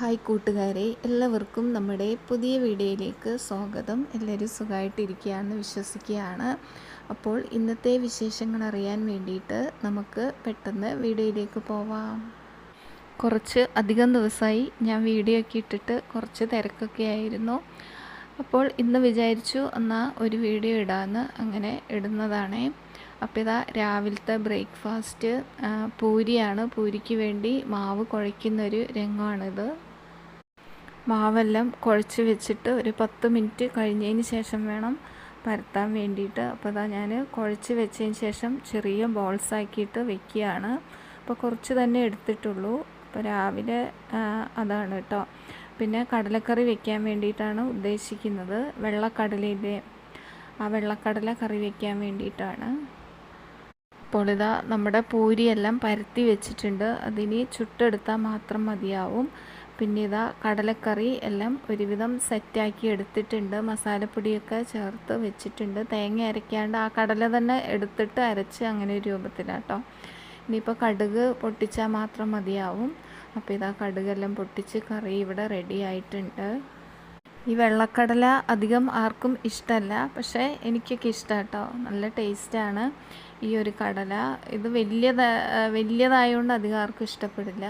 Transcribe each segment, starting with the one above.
Hi കൂട്ടുകാരെ എല്ലാവർക്കും നമ്മുടെ പുതിയ വീഡിയോയിലേക്ക് സ്വാഗതം. എല്ലാവരും സുഖമായിട്ടിരിക്കുകയാണെന്ന് വിശ്വസിക്കുകയാണ്. അപ്പോൾ ഇന്നത്തെ വിശേഷങ്ങൾ അറിയാൻ വേണ്ടിയിട്ട് നമുക്ക് പെട്ടെന്ന് വീഡിയോയിലേക്ക് പോവാം. കുറച്ച് അധികം ദിവസമായി ഞാൻ വീഡിയോ ഒക്കെ ഇട്ടിട്ട് കുറച്ച് തിരക്കൊക്കെ ആയിരുന്നു. അപ്പോൾ ഇന്ന് വിചാരിച്ചു എന്നാൽ ഒരു വീഡിയോ ഇടാമെന്ന് അങ്ങനെ ഇടുന്നതാണേ. അപ്പോൾ ഇതാ രാവിലത്തെ ബ്രേക്ക്ഫാസ്റ്റ് പൂരിയാണ്. പൂരിക്ക് വേണ്ടി മാവ് കുഴയ്ക്കുന്നൊരു രംഗമാണിത്. മാവെല്ലാം കുഴച്ച് വെച്ചിട്ട് ഒരു പത്ത് മിനിറ്റ് കഴിഞ്ഞതിന് ശേഷം വേണം പരത്താൻ വേണ്ടിയിട്ട്. അപ്പോൾ ഇതാ ഞാൻ കുഴച്ച് വെച്ചതിന് ശേഷം ചെറിയ ബോൾസ് ആക്കിയിട്ട് വെക്കുകയാണ്. അപ്പോൾ കുറച്ച് തന്നെ എടുത്തിട്ടുള്ളൂ. അപ്പോൾ രാവിലെ അതാണ് കേട്ടോ. പിന്നെ കടലക്കറി വെക്കാൻ വേണ്ടിയിട്ടാണ് ഉദ്ദേശിക്കുന്നത്. വെള്ളക്കടലയിലെ ആ വെള്ളക്കടല കറി വെക്കാൻ വേണ്ടിയിട്ടാണ്. അപ്പോൾ ഇതാ നമ്മുടെ പൂരിയെല്ലാം പരത്തി വെച്ചിട്ടുണ്ട്. അതിനി ചുട്ടെടുത്താൽ മാത്രം മതിയാവും. പിന്നെ ഇതാ കടലക്കറി എല്ലാം ഒരുവിധം സെറ്റാക്കി എടുത്തിട്ടുണ്ട്. മസാലപ്പൊടിയൊക്കെ ചേർത്ത് വെച്ചിട്ടുണ്ട്. തേങ്ങ അരയ്ക്കാണ്ട് ആ കടല തന്നെ എടുത്തിട്ട് അരച്ച് അങ്ങനെ ഒരു രൂപത്തിലാട്ടോ. ഇനിയിപ്പോൾ കടുക് പൊട്ടിച്ചാൽ മാത്രം മതിയാവും. അപ്പോൾ ഇതാ കടുകെല്ലാം പൊട്ടിച്ച് കറി ഇവിടെ റെഡി ആയിട്ടുണ്ട്. ഈ വെള്ളക്കടല അധികം ആർക്കും ഇഷ്ടമല്ല പക്ഷേ എനിക്കൊക്കെ ഇഷ്ടം കേട്ടോ നല്ല ടേസ്റ്റാണ് ഈ ഒരു കടല. ഇത് വലിയതാ വലിയതായതുകൊണ്ട് അധികം ആർക്കും ഇഷ്ടപ്പെടില്ല.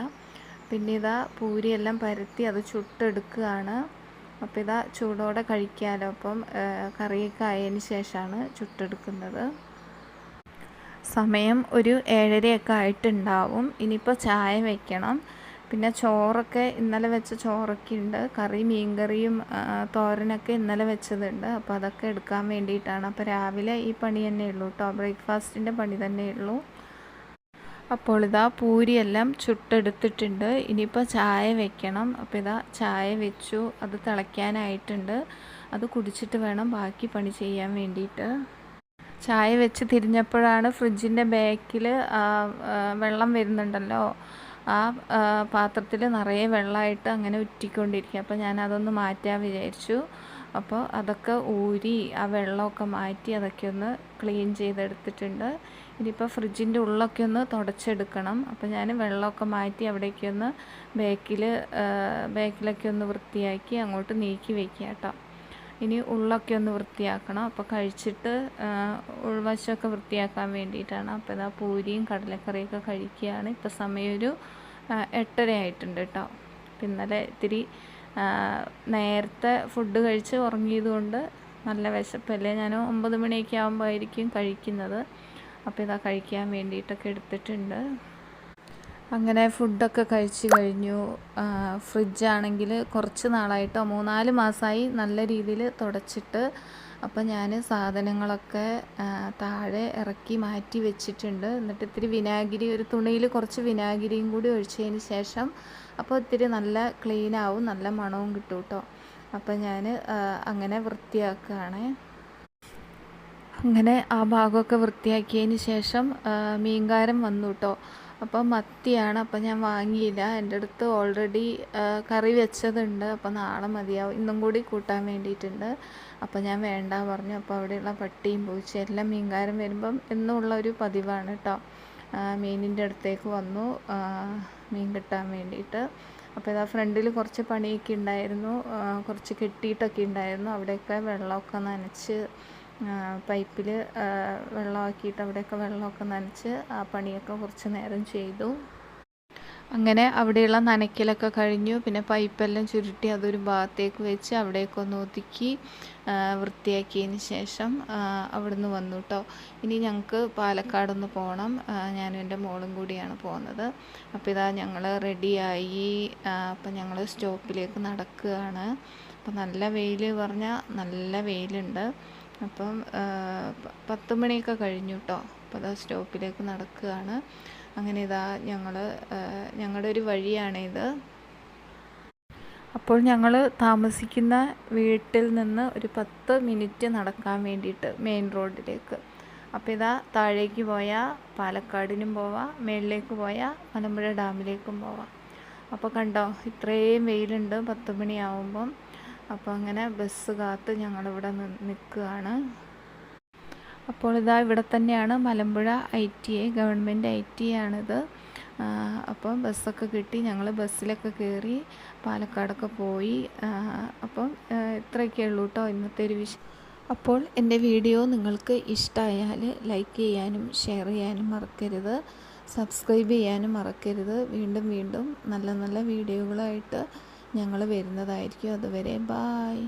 പിന്നെ ഇതാ പൂരിയെല്ലാം പരത്തി അത് ചുട്ടെടുക്കുകയാണ്. അപ്പോൾ ഇതാ ചൂടോടെ കഴിക്കാമല്ലോ അപ്പം കറിയൊക്കെ ആയതിന് ശേഷമാണ് ചുട്ടെടുക്കുന്നത്. സമയം ഒരു ഏഴരയൊക്കെ ആയിട്ടുണ്ടാവും. ഇനിയിപ്പോൾ ചായ വയ്ക്കണം പിന്നെ ചോറൊക്കെ ഇന്നലെ വെച്ച ചോറൊക്കെ ഉണ്ട് കറി മീൻകറിയും തോരനൊക്കെ ഇന്നലെ വെച്ചതുണ്ട്. അപ്പോൾ അതൊക്കെ എടുക്കാൻ വേണ്ടിയിട്ടാണ്. അപ്പോൾ രാവിലെ ഈ പണി തന്നെ ഉള്ളൂ കേട്ടോ ബ്രേക്ക്ഫാസ്റ്റിന്റെ പണി തന്നെ ഉള്ളൂ അപ്പോൾ ഇതാ പൂരിയെല്ലാം ചുട്ടെടുത്തിട്ടുണ്ട്. ഇനിയിപ്പോൾ ചായ വെക്കണം. അപ്പോൾ ഇതാ ചായ വെച്ചു. അത് തിളയ്ക്കാനായിട്ടുണ്ട്. അത് കുടിച്ചിട്ട് വേണം ബാക്കി പണി ചെയ്യാൻ വേണ്ടിയിട്ട്. ചായ വെച്ച് തിരിഞ്ഞപ്പോഴാണ് ഫ്രിഡ്ജിന്റെ ബാക്കിൽ വെള്ളം വരുന്നുണ്ടല്ലോ. ആ പാത്രത്തിൽ നിറയെ വെള്ളമായിട്ട് അങ്ങനെ ഉറ്റിക്കൊണ്ടിരിക്കുക. അപ്പോൾ ഞാൻ അതൊന്ന് മാറ്റാൻ വിചാരിച്ചു. അപ്പോൾ അതൊക്കെ ഊരി ആ വെള്ളമൊക്കെ മാറ്റി അതൊക്കെ ഒന്ന് ക്ലീൻ ചെയ്തെടുത്തിട്ടുണ്ട്. ഇനിയിപ്പോൾ ഫ്രിഡ്ജിന്റെ ഉള്ളൊക്കെ ഒന്ന് തുടച്ചെടുക്കണം. അപ്പോൾ ഞാൻ വെള്ളമൊക്കെ മാറ്റി അവിടേക്ക് ഒന്ന് ബാക്കിൽ ബാക്കിലൊക്കെ ഒന്ന് വൃത്തിയാക്കി അങ്ങോട്ട് നീക്കി വയ്ക്കുക കേട്ടോ. ഇനി ഉള്ളൊക്കെ ഒന്ന് വൃത്തിയാക്കണം. അപ്പോൾ കഴിച്ചിട്ട് ഉൾവശമൊക്കെ വൃത്തിയാക്കാൻ വേണ്ടിയിട്ടാണ്. അപ്പോൾ ഇതാ പൂരിയും കടലക്കറിയൊക്കെ കഴിക്കുകയാണ്. ഇപ്പോൾ സമയം ഒരു എട്ടര ആയിട്ടുണ്ട് കേട്ടോ. ഇന്നലെ ഇത്തിരി നേരത്തെ ഫുഡ് കഴിച്ച് ഉറങ്ങിയതുകൊണ്ട് നല്ല വിശപ്പല്ലേ? ഞാൻ ഒമ്പത് മണിയൊക്കെ ആകുമ്പോൾ ആയിരിക്കും കഴിക്കുന്നത്. അപ്പോൾ ഇതാ കഴിക്കാൻ വേണ്ടിയിട്ടൊക്കെ എടുത്തിട്ടുണ്ട്. അങ്ങനെ ഫുഡൊക്കെ കഴിച്ച് കഴിഞ്ഞു. ഫ്രിഡ്ജാണെങ്കിൽ കുറച്ച് നാളായിട്ടോ? മൂന്നാൽ മാസമായി നല്ല രീതിയിൽ തുടച്ചിട്ട് അപ്പോൾ ഞാൻ സാധനങ്ങളൊക്കെ താഴെ ഇറക്കി മാറ്റി വെച്ചിട്ടുണ്ട്. എന്നിട്ട് ഇത്തിരി വിനാഗിരി ഒരു തുണിയിൽ കുറച്ച് വിനാഗിരിയും കൂടി ഒഴിച്ചതിന് ശേഷം അപ്പോൾ ഇത്തിരി നല്ല ക്ലീൻ ആവും നല്ല മണവും കിട്ടും കേട്ടോ. അപ്പോൾ ഞാൻ അങ്ങനെ വൃത്തിയാക്കുകയാണ്. അങ്ങനെ ആ ഭാഗമൊക്കെ വൃത്തിയാക്കിയതിന് ശേഷം മീൻകാരം വന്നു കേട്ടോ. അപ്പം മത്തിയാണ്. അപ്പം ഞാൻ വാങ്ങിയില്ല. എന്റെ അടുത്ത് ഓൾറെഡി കറി വെച്ചതുണ്ട്. അപ്പോൾ നാളെ മതിയാവും. ഇന്നും കൂടി കൂട്ടാൻ വേണ്ടിയിട്ടുണ്ട്. അപ്പോൾ ഞാൻ വേണ്ട പറഞ്ഞു. അപ്പോൾ അവിടെയുള്ള പട്ടിയും പൂച്ചയും എല്ലാം മീൻകാരൻ വരുമ്പം എന്നുള്ള ഒരു പതിവാണ് കേട്ടോ മീനിന്റെ അടുത്തേക്ക് വന്നു. മീൻ കിട്ടാൻ വേണ്ടിയിട്ട്. അപ്പോൾ ഇതാ ഫ്രണ്ടിൽ കുറച്ച് പണിയൊക്കെ ഉണ്ടായിരുന്നു. കുറച്ച് കെട്ടിയിട്ടൊക്കെ ഉണ്ടായിരുന്നു. അവിടെയൊക്കെ വെള്ളമൊക്കെ നനച്ച് പൈപ്പിൽ വെള്ളമാക്കിയിട്ട് അവിടെയൊക്കെ വെള്ളമൊക്കെ നനച്ച് ആ പണിയൊക്കെ കുറച്ച് നേരം ചെയ്തു. അങ്ങനെ അവിടെയുള്ള നനയ്ക്കലൊക്കെ കഴിഞ്ഞു. പിന്നെ പൈപ്പെല്ലാം ചുരുട്ടി അതൊരു ഭാഗത്തേക്ക് വെച്ച് അവിടെയൊക്കെ ഒന്ന് ഒതുക്കി വൃത്തിയാക്കിയതിന് ശേഷം അവിടുന്ന് വന്നു കേട്ടോ ഇനി ഞങ്ങൾക്ക് പാലക്കാടൊന്ന് പോകണം ഞാനും എന്റെ മോളും കൂടിയാണ് പോകുന്നത്. അപ്പോൾ ഇതാ ഞങ്ങൾ റെഡിയായി. അപ്പം ഞങ്ങൾ സ്റ്റോപ്പിലേക്ക് നടക്കുകയാണ്. അപ്പം നല്ല വെയിൽ പറഞ്ഞാൽ നല്ല വെയിലുണ്ട്. അപ്പം പത്ത് മണിയൊക്കെ കഴിഞ്ഞു കേട്ടോ അപ്പോൾ അതാ സ്റ്റോപ്പിലേക്ക് നടക്കുകയാണ്. അങ്ങനെ ഇതാ ഞങ്ങൾ ഞങ്ങളുടെ ഒരു വഴിയാണിത് അപ്പോൾ ഞങ്ങൾ താമസിക്കുന്ന വീട്ടിൽ നിന്ന് ഒരു പത്ത് മിനിറ്റ് നടക്കാൻ വേണ്ടിയിട്ട് മെയിൻ റോഡിലേക്ക്. അപ്പോൾ ഇതാ താഴേക്ക് പോയാൽ പാലക്കാടിനും പോവാം മേളിലേക്ക് പോയാൽ മലമ്പുഴ ഡാമിലേക്കും പോവാം. അപ്പോൾ കണ്ടോ ഇത്രയും വെയിലുണ്ട്. പത്ത് മണിയാവുമ്പം അപ്പോൾ അങ്ങനെ ബസ് കാത്ത് ഞങ്ങളിവിടെ നിൽക്കുകയാണ് അപ്പോൾ ഇതാ ഇവിടെ തന്നെയാണ് Malampuzha I T I government I T ആണിത്. അപ്പോൾ അപ്പം ബസ്സൊക്കെ കിട്ടി. ഞങ്ങൾ ബസ്സിലൊക്കെ കയറി പാലക്കാടൊക്കെ പോയി. അപ്പം ഇത്രയൊക്കെ ഉള്ളൂ കേട്ടോ ഇന്നത്തെ ഒരു വിഷയം അപ്പോൾ എന്റെ വീഡിയോ നിങ്ങൾക്ക് ഇഷ്ടമായാൽ ലൈക്ക് ചെയ്യാനും ഷെയർ ചെയ്യാനും മറക്കരുത്. സബ്സ്ക്രൈബ് ചെയ്യാനും മറക്കരുത്. വീണ്ടും വീണ്ടും നല്ല നല്ല വീഡിയോകളായിട്ട് ഞങ്ങൾ വരുന്നതായിരിക്കും അതുവരെ. ബായ്